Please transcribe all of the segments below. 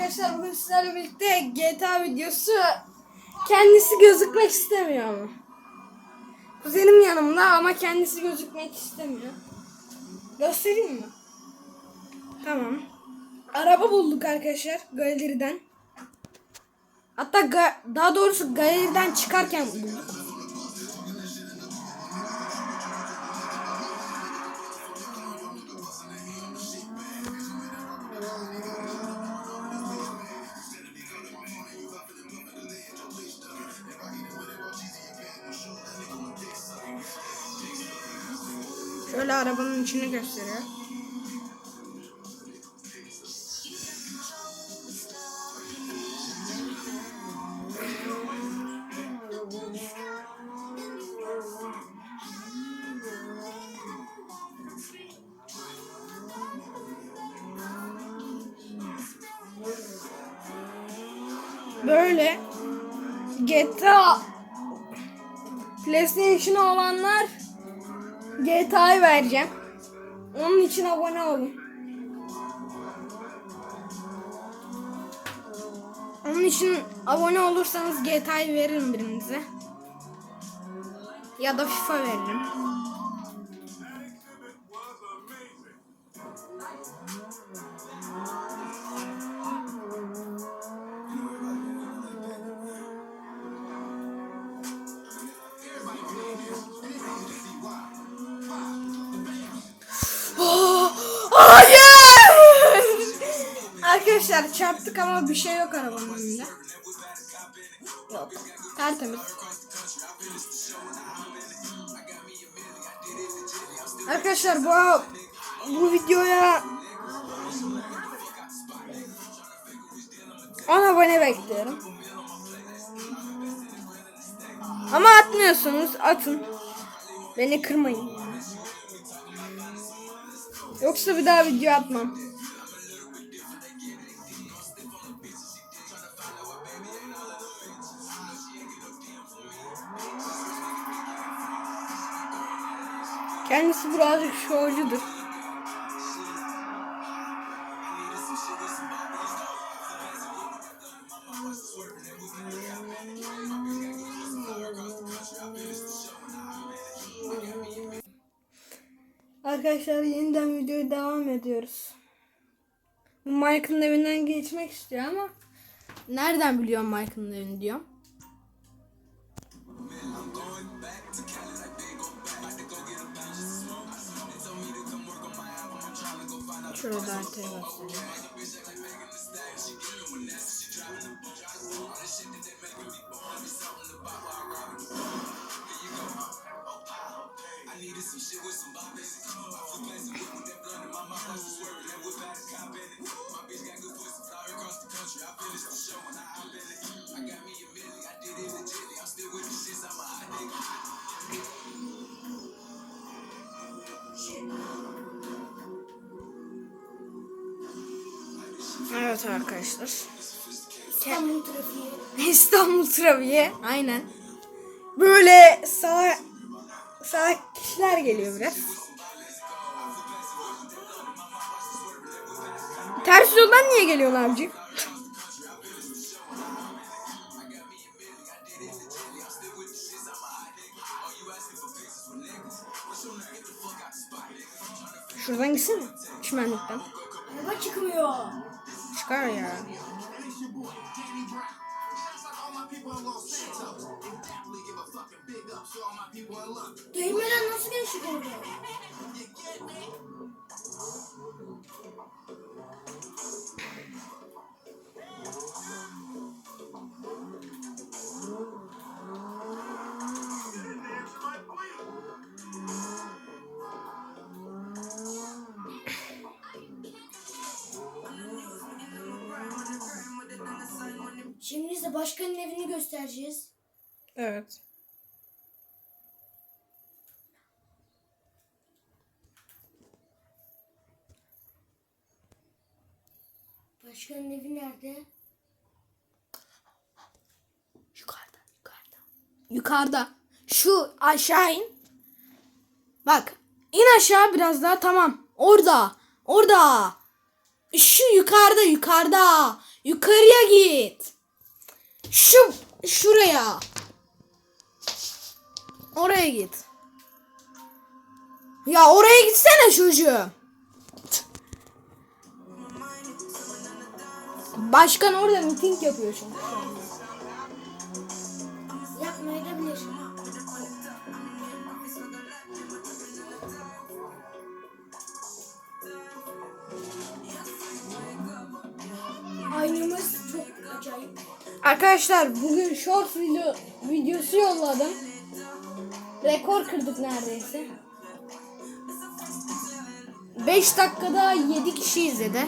arkadaşlar bugün sizlerle birlikte GTA videosu kendisi gözükmek istemiyor ama. Kuzenim yanımda ama kendisi gözükmek istemiyor. Göstereyim mi? Tamam. Araba bulduk arkadaşlar galeriden. Hatta ga- daha doğrusu galeriden çıkarken bulduk. Şöyle arabanın içini gösteriyor. Böyle GTA PlayStation'ı olanlar GTA'yı vereceğim. Onun için abone olun. Onun için abone olursanız GTA'yı veririm birinize. Ya da FIFA veririm. Arkadaşlar çarptık ama bir şey yok arabanın önünde. Yok. Tertemiz. Arkadaşlar bu bu videoya 10 abone bekliyorum. Ama atmıyorsunuz atın. Beni kırmayın. Yoksa bir daha video atmam. Kendisi birazcık şovcudur. Arkadaşlar yeniden videoya devam ediyoruz. Mike'ın evinden geçmek istiyor ama nereden biliyorum Mike'ın evini diyorum. Şöyle de haritayı göstereyim. Evet arkadaşlar. İstanbul trafiği. İstanbul trafiği. Aynen. Böyle sağ sağ kişiler geliyor biraz. Ters yoldan niye geliyorsun abicim? Şuradan gitsene. Çimenlikten. Araba çıkmıyor. Çıkar ya. Değmeden nasıl geçtik orada? Size başkanın evini göstereceğiz. Evet. Başkanın evi nerede? Yukarıda, yukarıda. Yukarıda. Şu aşağı in. Bak. in aşağı biraz daha tamam. Orada. Orada. Şu yukarıda, yukarıda. Yukarıya git. Şu şuraya. Oraya git. Ya oraya gitsene çocuğum. Başkan orada miting yapıyor çünkü. Arkadaşlar bugün short video videosu yolladım. Rekor kırdık neredeyse. 5 dakikada 7 kişi izledi.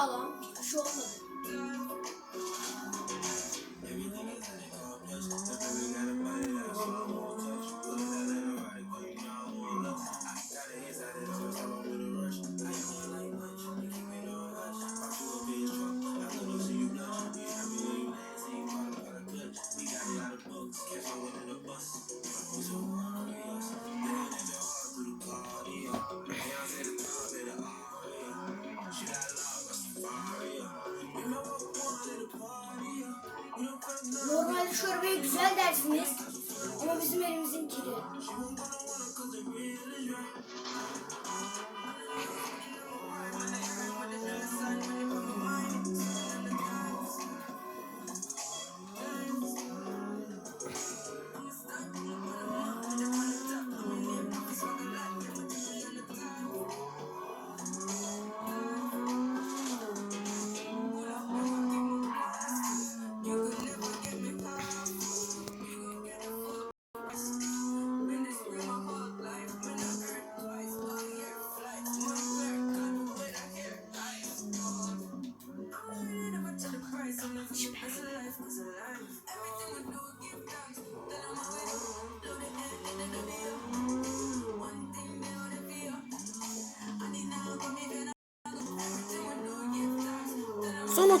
好了，别说。Arabaya güzel dersiniz. Ama bizim elimizin kiri.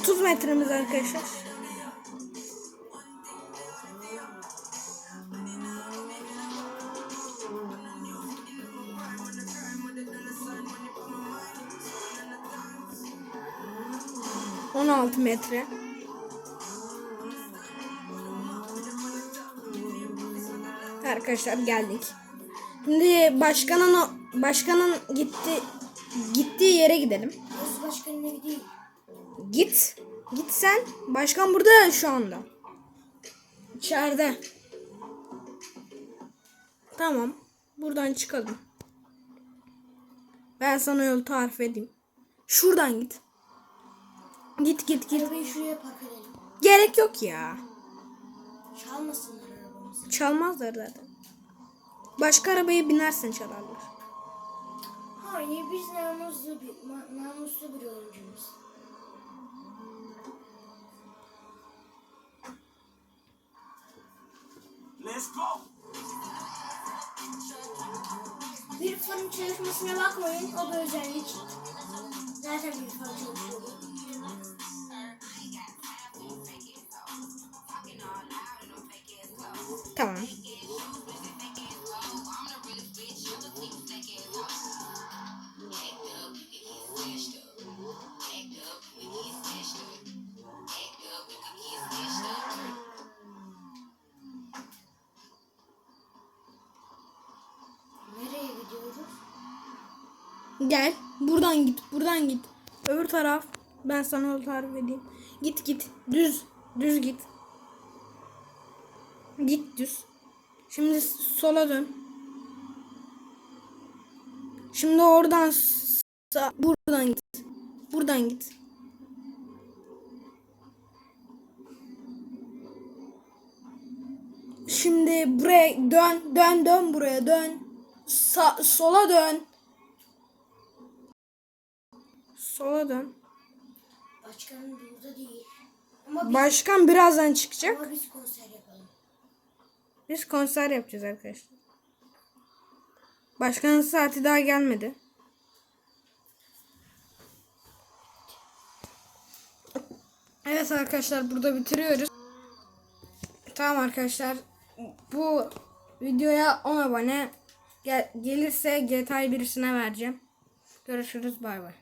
30 metremiz arkadaşlar. Altı metre. Arkadaşlar geldik. Şimdi başkanın başkanın gitti gittiği yere gidelim. Başkanın evi değil. Git. Git sen. Başkan burada şu anda. İçeride. Tamam. Buradan çıkalım. Ben sana yol tarif edeyim. Şuradan git. Git git git. Arabayı şuraya park edelim. Gerek yok ya. Çalmasınlar arabamızı. Çalmazlar zaten. Başka arabaya binersen çalarlar. Hayır biz namuslu bir, namuslu bir oyuncuyuz. Bir fırın çalışmasına bakmayın. O bir özellik. Zaten bir fırın çalışıyordu. Gel. Buradan git. Buradan git. Öbür taraf. Ben sana yol tarif edeyim. Git git. Düz. Düz git. Git düz. Şimdi sola dön. Şimdi oradan sağ, buradan git. Buradan git. şimdi buraya dön dön dön buraya dön. Sa- sola dön. Sola dön. Başkanım burada değil. Ama biz, Başkan birazdan çıkacak. ama biz konser yapalım. Biz konser yapacağız arkadaşlar. Başkanın saati daha gelmedi. Evet arkadaşlar burada bitiriyoruz. Tamam arkadaşlar. Bu videoya 10 abone gel- gelirse GTA birisine vereceğim. Görüşürüz bay bay.